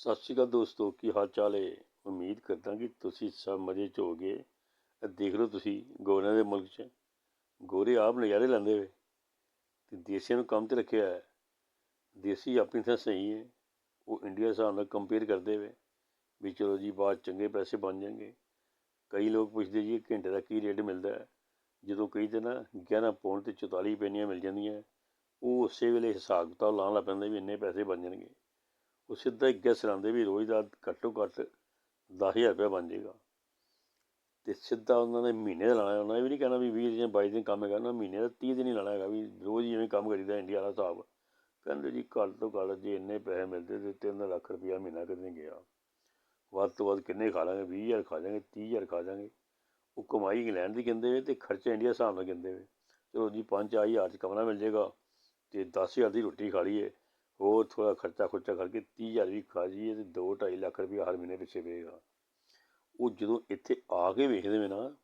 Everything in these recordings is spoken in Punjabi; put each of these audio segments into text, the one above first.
ਸਤਿ ਸ਼੍ਰੀ ਅਕਾਲ ਦੋਸਤੋ, ਕੀ ਹਾਲ ਚਾਲ ਹੈ ਉਮੀਦ ਕਰਦਾ ਕਿ ਤੁਸੀਂ ਸਭ ਮਜ਼ੇ 'ਚ ਹੋਗੇ ਇਹ ਦੇਖ ਲਓ ਤੁਸੀਂ ਗੋਰਿਆਂ ਦੇ ਮੁਲਕ 'ਚ। ਗੋਰੇ ਆਪ ਨਜ਼ਾਰੇ ਲੈਂਦੇ ਵੇ ਤੇ ਦੇਸੀਆਂ ਨੂੰ ਕੰਮ ਤੇ ਰੱਖਿਆ ਹੈ ਦੇਸੀ ਆਪਣੀ ਥਾਂ ਸਹੀ ਹੈ ਉਹ ਇੰਡੀਆ ਹਿਸਾਬ ਨਾਲ ਕੰਪੇਅਰ ਕਰਦੇ ਵੇ ਵੀ ਚਲੋ ਜੀ, ਬਾਅਦ ਚੰਗੇ ਪੈਸੇ ਬਣ ਜਾਣਗੇ। ਕਈ ਲੋਕ ਪੁੱਛਦੇ ਜੀ ਘੰਟੇ ਦਾ ਕੀ ਰੇਟ ਮਿਲਦਾ ਹੈ? ਜਦੋਂ ਕਈ ਤੇ ਨਾ 11 ਪੌਂਡ ਤੇ 44 ਪੈਨੀਆਂ ਮਿਲ ਜਾਂਦੀਆਂ। ਉਹ ਉਸੇ ਵੇਲੇ ਹਿਸਾਬ ਕਿਤਾਬ ਲਾਉਣ ਲੱਗ ਪੈਂਦੇ ਵੀ ਇੰਨੇ ਪੈਸੇ ਬਣ ਜਾਣਗੇ। ਉਹ ਸਿੱਧਾ ਹੀ ਗੈਸ ਲਾਉਂਦੇ ਵੀ ਰੋਜ਼ ਦਾ ਘੱਟੋ ਘੱਟ 10000 ਰੁਪਏ ਬਣ ਜਾਏਗਾ। ਤੇ ਸਿੱਧਾ ਉਹਨਾਂ ਨੇ ਮਹੀਨੇ ਦਾ ਲਾਣਾ ਉਹਨਾਂ ਇਹ ਵੀ ਨਹੀਂ ਕਹਿਣਾ ਵੀ 20 ਜਾਂ 22 ਦਿਨ ਕੰਮ ਹੈਗਾ, ਉਹਨਾਂ ਮਹੀਨੇ ਦਾ 30 ਦਿਨ ਹੀ ਲਾਣਾ ਹੈਗਾ ਵੀ ਰੋਜ਼ ਹੀ ਐਵੇਂ ਕੰਮ ਕਰੀਦਾ ਇੰਡੀਆ ਵਾਲਾ ਹਿਸਾਬ। ਕਹਿੰਦੇ ਜੀ ਘੱਟ ਤੋਂ ਘੱਟ ਜੇ ਇੰਨੇ ਪੈਸੇ ਮਿਲਦੇ ਤੇ ਤਿੰਨ ਲੱਖ ਰੁਪਇਆ ਮਹੀਨਾ ਕਿਤੇ ਗਿਆ। ਵੱਧ ਤੋਂ ਵੱਧ ਕਿੰਨੇ ਖਾ ਲਾਂਗੇ? 20000 ਖਾ ਜਾਵਾਂਗੇ 30000 ਖਾ ਜਾਵਾਂਗੇ ਉਹ ਕਮਾਈ ਇੰਗਲੈਂਡ ਦੀ ਕਹਿੰਦੇ ਵੇ ਤੇ ਖਰਚਾ ਇੰਡੀਆ ਹਿਸਾਬ ਨਾਲ ਕਹਿੰਦੇ ਵੇ। ਚਲੋ ਜੀ 5-4000 ਚ ਕਮਰਾ ਮਿਲ ਜਾਏਗਾ ਤੇ 10000 ਦੀ ਰੋਟੀ ਖਾ ਲਈਏ। ਹੋਰ ਥੋੜਾ ਖਰਚਾ ਖੁਰਚਾ ਕਰਕੇ 30000 ਵੀ ਖਾ ਜਾਈਏ ਤੇ 2-2.5 ਲੱਖ ਰੁਪਏ ਹਰ ਮਹੀਨੇ ਪਿੱਛੇ ਪਏਗਾ। ਉਹ ਜਦੋਂ ਇੱਥੇ ਆ ਕੇ ਵੇਖਦੇ ਵੇ ਨਾ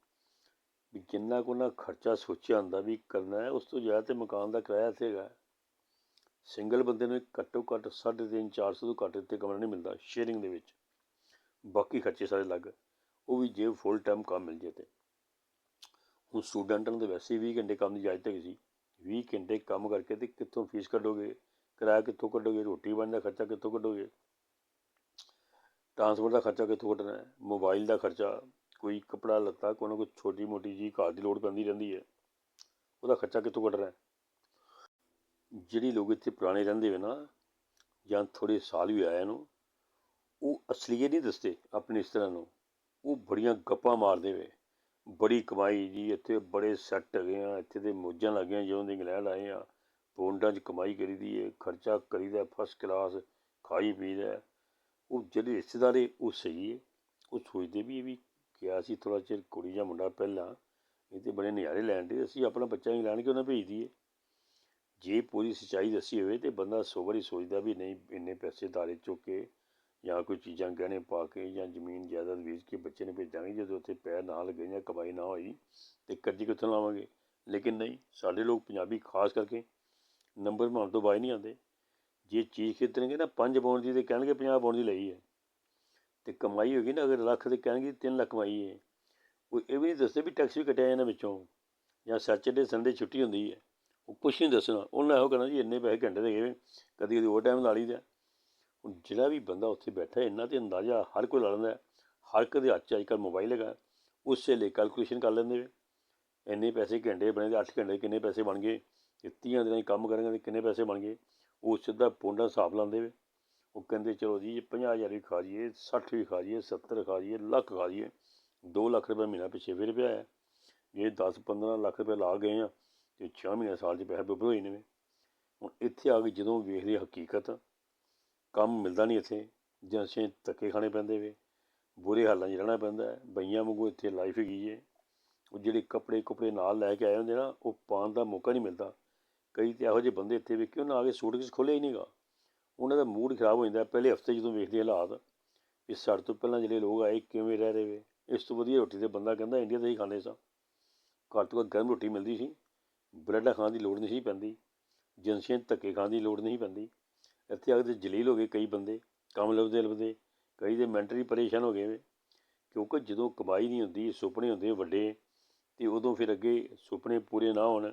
ਵੀ ਜਿੰਨਾ ਕੋ ਨਾ ਖਰਚਾ ਸੋਚਿਆ ਹੁੰਦਾ ਵੀ ਕਰਨਾ ਹੈ, ਉਸ ਤੋਂ ਜ਼ਿਆਦਾ ਤੇ ਮਕਾਨ ਦਾ ਕਿਰਾਇਆ ਇੱਥੇ ਹੈਗਾ। ਸਿੰਗਲ ਬੰਦੇ ਨੂੰ ਘੱਟੋ ਘੱਟ 3.5 400 ਤੋਂ ਘੱਟ ਇੱਥੇ ਕਮਰਾ ਨਹੀਂ ਮਿਲਦਾ ਸ਼ੇਅਰਿੰਗ ਦੇ ਵਿੱਚ। ਬਾਕੀ ਖਰਚੇ ਸਾਰੇ ਅਲੱਗ। ਉਹ ਵੀ ਜੇ ਫੁੱਲ ਟਾਈਮ ਕੰਮ ਮਿਲ ਜੇ ਤੇ। ਹੁਣ ਸਟੂਡੈਂਟਾਂ ਨੂੰ ਤਾਂ ਵੈਸੇ ਹੀ 20 ਘੰਟੇ ਕੰਮ ਦੀ ਇਜਾਜ਼ਤ ਹੈਗੀ ਸੀ। 20 ਘੰਟੇ ਕੰਮ ਕਰਕੇ ਤੇ ਕਿੱਥੋਂ ਫੀਸ ਕੱਢੋਗੇ? ਕਿਰਾਇਆ ਕਿੱਥੋਂ ਕੱਢੋਗੇ, ਰੋਟੀ ਪਾਣੀ ਦਾ ਖਰਚਾ ਕਿੱਥੋਂ ਕੱਢੋਗੇ? ਟਰਾਂਸਪੋਰਟ ਦਾ ਖਰਚਾ ਕਿੱਥੋਂ ਕੱਢਣਾ ਹੈ? ਮੋਬਾਈਲ ਦਾ ਖਰਚਾ, ਕੋਈ ਕਪੜਾ, ਲੱਤਾ, ਕੋਈ ਨਾ ਕੋਈ ਛੋਟੀ ਮੋਟੀ ਜੀ ਘਰ ਦੀ ਲੋੜ ਪੈਂਦੀ ਰਹਿੰਦੀ ਹੈ। ਉਹਦਾ ਖਰਚਾ ਕਿੱਥੋਂ ਕੱਢਣਾ ਹੈ? ਜਿਹੜੀ ਲੋਕ ਇੱਥੇ ਪੁਰਾਣੇ ਰਹਿੰਦੇ ਵੇ ਨਾ, ਜਾਂ ਥੋੜੇ ਸਾਲ ਵੀ ਆਇਆ ਨੂੰ, ਉਹ ਅਸਲੀਅਤ ਨਹੀਂ ਦੱਸਦੇ ਆਪਣੇ ਇਸ ਤਰ੍ਹਾਂ ਨੂੰ। ਉਹ ਬੜੀਆਂ ਗੱਪਾਂ ਮਾਰਦੇ ਵੇ। ਬੜੀ ਕਮਾਈ ਜੀ, ਇੱਥੇ ਬੜੇ ਸੈੱਟ ਹੈਗੇ ਆ, ਇੱਥੇ ਦੇ ਮੌਜਾਂ ਲੱਗੀਆਂ, ਜਦੋਂ ਦੇ ਇੰਗਲੈਂਡ ਆਏ ਆ ਪੌਂਡਾਂ 'ਚ ਕਮਾਈ ਕਰੀਦੀ ਹੈ ਖਰਚਾ ਕਰੀਦਾ ਫਸਟ ਕਲਾਸ ਖਾਈ ਪੀਦਾ ਉਹ ਜਿਹੜੇ ਰਿਸ਼ਤੇਦਾਰ ਉਹ ਸਹੀ ਹੈ ਉਹ ਸੋਚਦੇ ਵੀ ਇਹ ਵੀ ਕਿਹਾ ਸੀ ਥੋੜਾ ਚਿਰ ਕੁੜੀ ਜਾਂ ਮੁੰਡਾ ਪਹਿਲਾਂ, ਇਹ ਤੇ ਬੜੇ ਨਜ਼ਾਰੇ ਲੈਣ ਦੇ, ਅਸੀਂ ਆਪਣਾ ਬੱਚਾ ਇੰਗਲੈਂਡ ਕਿਉਂ ਨਾ ਭੇਜ ਦਈਏ? ਜੇ ਪੂਰੀ ਸੱਚਾਈ ਦੱਸੀ ਹੋਵੇ ਤੇ ਬੰਦਾ ਸੌ ਵਾਰੀ ਸੋਚਦਾ ਵੀ ਨਹੀਂ, ਇੰਨੇ ਪੈਸੇ ਦਾਰੇ ਚੁੱਕ ਕੇ ਜਾਂ ਕੋਈ ਚੀਜ਼ਾਂ ਗਹਿਣੇ ਪਾ ਕੇ ਜਾਂ ਜ਼ਮੀਨ ਜਾਇਦਾਦ ਵੇਚ ਕੇ ਬੱਚੇ ਨੂੰ ਭੇਜਾਂਗੇ ਜਦੋਂ ਉੱਥੇ ਪੈਰ ਨਾ ਲੱਗੇ ਜਾਂ ਕਮਾਈ ਨਾ ਹੋਈ ਤੇ ਕਰਜ਼ੇ ਕਿੱਥੋਂ ਲਾਵਾਂਗੇ? ਲੇਕਿਨ ਨਹੀਂ, ਸਾਡੇ ਲੋਕ ਪੰਜਾਬੀ ਖਾਸ ਕਰਕੇ ਨੰਬਰ ਬਣਾਉਣ ਤੋਂ ਬਾਅਦ ਨਹੀਂ ਆਉਂਦੇ। ਜੇ ਚੀਜ਼ ਖਰੀਦਣਗੇ ਨਾ 5 ਪੌਂਡ ਦੀ ਤੇ ਕਹਿਣਗੇ 50 ਪੌਂਡ ਦੀ ਲਈ ਹੈ। ਤੇ ਕਮਾਈ ਹੋਗੀ ਨਾ, ਅਗਰ ਲੱਖ ਦੇ ਕਹਿਣਗੇ 3 ਲੱਖ ਕਮਾਈ ਹੈ। ਉਹ ਇਹ ਵੀ ਨਹੀਂ ਦੱਸਦੇ ਵੀ ਟੈਕਸ ਵੀ ਕੱਟਿਆ ਇਹਨਾਂ ਵਿੱਚੋਂ। ਜਾਂ ਸੈਚਰਡੇ ਸੰਡੇ ਛੁੱਟੀ ਹੁੰਦੀ ਹੈ। ਉਹ ਕੁਛ ਨਹੀਂ ਦੱਸਣਾ। ਉਹਨਾਂ ਇਹੋ ਕਹਿਣਾ ਜੀ, ਇੰਨੇ ਪੈਸੇ ਘੰਟੇ ਦੇ ਗਏ ਕਦੀ ਕਦੀ ਉਹ ਟਾਈਮ ਲਾ ਲਈਦਾ। ਹੁਣ ਜਿਹੜਾ ਵੀ ਬੰਦਾ ਉੱਥੇ ਬੈਠਾ ਇਹਨਾਂ ਤੇ ਅੰਦਾਜ਼ਾ ਹਰ ਕੋਈ ਲਾ ਲੈਂਦਾ ਹਰ ਕਦੇ ਹੱਥ 'ਚ ਅੱਜ ਕੱਲ੍ਹ ਮੋਬਾਈਲ ਹੈਗਾ। ਉਸੇ ਲਈ ਕੈਲਕੂਲੇਸ਼ਨ ਕਰ ਲੈਂਦੇ ਵੇ ਇੰਨੇ ਪੈਸੇ ਘੰਟੇ ਬਣੇ ਤੇ 8 ਘੰਟੇ ਕਿੰਨੇ ਪੈਸੇ ਬਣ ਗਏ। ਤੇ 30 ਦਿਨਾਂ 'ਚ ਕੰਮ ਕਰਾਂਗੇ ਤੇ ਕਿੰਨੇ ਪੈਸੇ ਬਣ ਗਏ। ਉਹ ਸਿੱਧਾ ਪੌਂਡਾ ਹਿਸਾਬ ਲਾਉਂਦੇ ਵੇ। ਉਹ ਕਹਿੰਦੇ, ਚਲੋ ਜੀ 50000 ਵੀ ਖਾ ਜਾਈਏ 60 ਵੀ ਖਾ ਜੀਏ 70 ਖਾ ਜਾਈਏ, ਲੱਖ ਖਾ ਜੀਏ 2 ਲੱਖ ਰੁਪਏ ਮਹੀਨਾ ਪਿੱਛੇ ਫਿਰ ਪਿਆ ਹੈ। ਜੇ 10 15 ਲੱਖ ਰੁਪਏ ਲਾ ਗਏ ਆ, ਤੇ 6 ਮਹੀਨੇ ਸਾਲ 'ਚ ਪੈਸੇ ਬੁੱਬਰ ਹੋਏ ਨੇ ਹੁਣ ਇੱਥੇ ਆ ਕੇ ਜਦੋਂ ਵੇਖਦੇ ਹਕੀਕਤ, ਕੰਮ ਮਿਲਦਾ ਨਹੀਂ ਇੱਥੇ। ਜਾਂ ਅਸੀਂ ਧੱਕੇ ਖਾਣੇ ਪੈਂਦੇ ਵੇ। ਬੁਰੇ ਹਾਲਾਂ 'ਚ ਰਹਿਣਾ ਪੈਂਦਾ ਹੈ। ਬਈਆਂ ਵਾਂਗੂ ਇੱਥੇ ਲਾਈਫ ਹੈਗੀ ਹੈ ਉਹ ਜਿਹੜੇ ਕੱਪੜੇ ਕੁਪੜੇ ਨਾਲ ਲੈ ਕੇ ਆਏ ਹੁੰਦੇ ਨਾ, ਉਹ ਪਾਉਣ ਦਾ ਮੌਕਾ ਨਹੀਂ ਮਿਲਦਾ। ਕਈ ਤੇ ਇਹੋ ਜਿਹੇ ਬੰਦੇ ਇੱਥੇ ਵੇਖੇ, ਉਹਨਾਂ ਆ ਕੇ ਸੂਟ ਕਿਸ ਖੋਲ੍ਹਿਆ ਹੀ ਨਹੀਂਗਾ ਉਹਨਾਂ ਦਾ ਮੂਡ ਖਰਾਬ ਹੋ ਜਾਂਦਾ, ਪਹਿਲੇ ਹਫ਼ਤੇ ਜਦੋਂ ਵੇਖਦੇ ਹਾਲਾਤ, ਵੀ ਸਾਡੇ ਤੋਂ ਪਹਿਲਾਂ ਜਿਹੜੇ ਲੋਕ ਆਏ, ਕਿਵੇਂ ਰਹਿ ਰਹੇ ਵੇ? ਇਸ ਤੋਂ ਵਧੀਆ ਰੋਟੀ ਤੇ ਬੰਦਾ ਕਹਿੰਦਾ ਇੰਡੀਆ ਤੇ ਹੀ ਖਾਂਦੇ ਸਾਂ। ਘਰ ਤੋਂ ਘੱਟ ਗਰਮ ਰੋਟੀ ਮਿਲਦੀ ਸੀ। ਬਰੈਡ ਖਾਣ ਦੀ ਲੋੜ ਨਹੀਂ ਸੀ ਪੈਂਦੀ। ਜਿੰਸੀਆਂ ਧੱਕੇ ਖਾਣ ਦੀ ਲੋੜ ਨਹੀਂ ਪੈਂਦੀ। ਇੱਥੇ ਆ ਕੇ ਜਲੀਲ ਹੋ ਗਏ ਕਈ ਬੰਦੇ, ਕੰਮ ਲੱਭਦੇ ਲੱਭਦੇ, ਕਈ ਦੇ ਮੈਂਟਲੀ ਪਰੇਸ਼ਾਨ ਹੋ ਗਏ ਵੇ। ਕਿਉਂਕਿ ਜਦੋਂ ਕਮਾਈ ਨਹੀਂ ਹੁੰਦੀ, ਸੁਪਨੇ ਹੁੰਦੇ ਵੱਡੇ, ਤੇ ਉਦੋਂ ਫਿਰ ਅੱਗੇ ਸੁਪਨੇ ਪੂਰੇ ਨਾ ਹੋਣ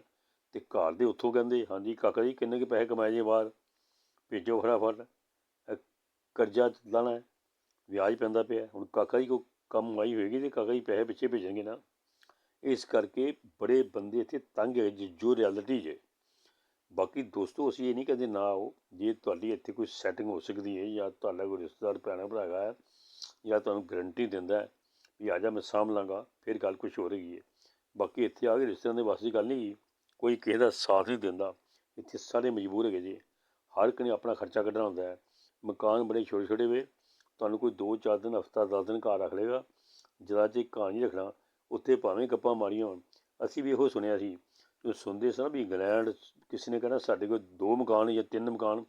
ਤੇ ਘਰ ਦੇ ਉੱਥੋਂ ਕਹਿੰਦੇ ਹਾਂਜੀ ਕਾਕਾ ਜੀ ਕਿੰਨੇ ਕੁ ਪੈਸੇ ਕਮਾਏ ਜੇ ਬਾਹਰ? ਭੇਜੋ ਫਟਾਫਟ। ਇਹ ਕਰਜ਼ਾ ਲਾਣਾ ਹੈ। ਵਿਆਜ ਪੈਂਦਾ ਪਿਆ ਹੁਣ ਕਾਕਾ ਜੀ ਕੋ ਆਈ ਹੋਏਗੀ ਤੇ ਕਾਕਾ ਜੀ ਪੈਸੇ ਪਿੱਛੇ ਭੇਜਣਗੇ ਨਾ। ਇਸ ਕਰਕੇ ਬੜੇ ਬੰਦੇ ਇੱਥੇ ਤੰਗ ਹੈ ਜੀ, ਜੋ ਰਿਐਲਿਟੀ ਜੇ। ਬਾਕੀ ਦੋਸਤੋ ਅਸੀਂ ਇਹ ਨਹੀਂ ਕਹਿੰਦੇ ਨਾ ਆਓ। ਜੇ ਤੁਹਾਡੀ ਇੱਥੇ ਕੋਈ ਸੈਟਿੰਗ ਹੋ ਸਕਦੀ ਹੈ ਜਾਂ ਤੁਹਾਡਾ ਕੋਈ ਰਿਸ਼ਤੇਦਾਰ ਭੈਣਾ ਭਰਾ ਹੈਗਾ ਹੈ ਜਾਂ ਤੁਹਾਨੂੰ ਗਰੰਟੀ ਦਿੰਦਾ ਹੈ ਵੀ ਆ ਜਾ ਮੈਂ ਸਾਂਭ ਲਾਂਗਾ ਫਿਰ ਗੱਲ ਕੁਝ ਹੋ ਰਹੀ ਹੈ। ਬਾਕੀ ਇੱਥੇ ਆ ਕੇ ਰਿਸ਼ਤੇਦਾਰਾਂ ਦੇ ਵਾਸਤੇ ਗੱਲ ਨਹੀਂ ਕੋਈ ਕਿਸੇ ਦਾ ਸਾਥ ਨਹੀਂ ਦਿੰਦਾ। ਇੱਥੇ ਸਾਰੇ ਮਜਬੂਰ ਹੈਗੇ ਜੀ। ਹਰ ਇੱਕ ਨੇ ਆਪਣਾ ਖਰਚਾ ਕੱਢਣਾ ਹੁੰਦਾ ਹੈ। ਮਕਾਨ ਬੜੇ ਛੋਟੇ ਛੋਟੇ ਵੇ। ਤੁਹਾਨੂੰ ਕੋਈ 2-4 ਦਿਨ, ਹਫਤਾ 10 ਦਿਨ ਘਰ ਰੱਖ ਲੇਗਾ ਜਰਾ ਜੇ ਘਰ ਨਹੀਂ ਰੱਖਣਾ, ਉੱਥੇ ਭਾਵੇਂ ਗੱਪਾਂ ਮਾਰੀਆਂ ਹੋਣ। ਅਸੀਂ ਵੀ ਇਹੋ ਸੁਣਿਆ ਸੀ। ਜੋ ਸੁਣਦੇ ਸਾਂ ਵੀ ਇੰਗਲੈਂਡ ਕਿਸੇ ਨੇ ਕਹਿਣਾ, ਸਾਡੇ ਕੋਲ ਦੋ ਮਕਾਨ ਜਾਂ ਤਿੰਨ ਮਕਾਨ।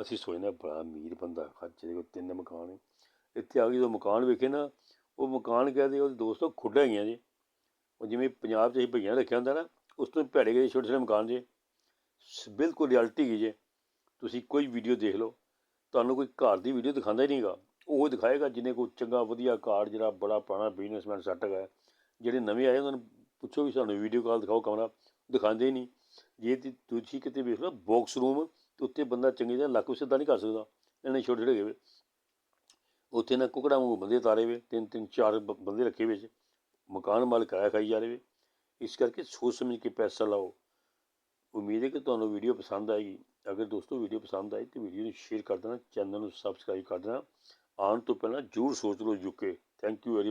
ਅਸੀਂ ਸੋਚਦੇ ਹਾਂ, ਬੜਾ ਅਮੀਰ ਬੰਦਾ, ਖਰਚੇ ਕੋਲ ਤਿੰਨ ਮਕਾਨ ਇੱਥੇ ਆ ਕੇ ਜਦੋਂ ਮਕਾਨ ਵੇਖੇ ਨਾ, ਉਹ ਮਕਾਨ ਕਹਦੇ ਉਹ ਦੋਸਤੋ ਖੁੱਡਾਂ ਹੈਗੀਆਂ ਜੀ। ਉਹ ਜਿਵੇਂ ਪੰਜਾਬ 'ਚ ਅਸੀਂ ਭਈਆਂ ਰੱਖਿਆ ਹੁੰਦਾ ਨਾ ਉਸ ਤੋਂ ਭੈੜੇ ਗਏ ਛੋਟੇ ਛੋਟੇ ਮਕਾਨ ਜੇ, ਸ- ਬਿਲਕੁਲ ਰਿਐਲਿਟੀ ਗਈ ਜੇ, ਤੁਸੀਂ ਕੋਈ ਵੀਡੀਓ ਦੇਖ ਲਓ, ਤੁਹਾਨੂੰ ਕੋਈ ਘਰ ਦੀ ਵੀਡੀਓ ਦਿਖਾਉਂਦਾ ਹੀ ਨਹੀਂਗਾ ਉਹ ਦਿਖਾਏਗਾ ਜਿਹਨੇ ਕੋਈ ਚੰਗਾ ਵਧੀਆ ਘਰ ਜਿਹੜਾ ਬੜਾ ਪੁਰਾਣਾ ਬਿਜ਼ਨਸਮੈਨ ਸੈੱਟ ਹੈਗਾ, ਜਿਹੜੇ ਨਵੇਂ ਆਏ ਉਹਨਾਂ ਨੂੰ ਪੁੱਛੋ ਵੀ ਸਾਨੂੰ ਵੀਡੀਓ ਕਾਲ ਦਿਖਾਓ ਕਮਰਾ, ਦਿਖਾਉਂਦੇ ਹੀ ਨਹੀਂ। ਜੇ ਤੇ, ਤੁਸੀਂ ਕਿਤੇ ਵੇਖ ਲਓ ਬਾਕਸ ਰੂਮ ਤੇ ਉੱਤੇ ਬੰਦਾ ਚੰਗੀ ਤਰ੍ਹਾਂ ਲੱਕ ਵੀ ਸਿੱਧਾ ਨਹੀਂ ਕਰ ਸਕਦਾ ਇਹਨੇ ਛੋਟੇ ਛੋਟੇ ਹੈਗੇ ਵੇ। ਉੱਥੇ ਨਾ ਕੁਕੜਾ ਵਾਂਗੂ ਬੰਦੇ ਤਾਰੇ ਵੇ, ਤਿੰਨ ਤਿੰਨ, ਚਾਰ ਬ- ਬੰਦੇ ਰੱਖੇ ਵਿੱਚ, ਮਕਾਨ ਮਾਲਕ ਕਿਰਾਇਆ ਖਾਈ ਜਾ ਰਹੇ ਵੇ। ਇਸ ਕਰਕੇ ਸੋਚ ਸਮਝ ਕੇ ਪੈਸਾ ਲਾਓ। ਉਮੀਦ ਹੈ ਕਿ ਤੁਹਾਨੂੰ ਵੀਡੀਓ ਪਸੰਦ ਆਏਗੀ। ਅਗਰ ਦੋਸਤੋ ਵੀਡੀਓ ਪਸੰਦ ਆਈ ਤਾਂ ਵੀਡੀਓ ਨੂੰ ਸ਼ੇਅਰ ਕਰ ਦੇਣਾ, ਚੈਨਲ ਨੂੰ ਸਬਸਕ੍ਰਾਈਬ ਕਰ ਦੇਣਾ। ਆਉਣ ਤੋਂ ਪਹਿਲਾਂ ਜ਼ਰੂਰ ਸੋਚ ਲਓ ਜੁਕੇ ਥੈਂਕ ਯੂ ਵੈਰੀ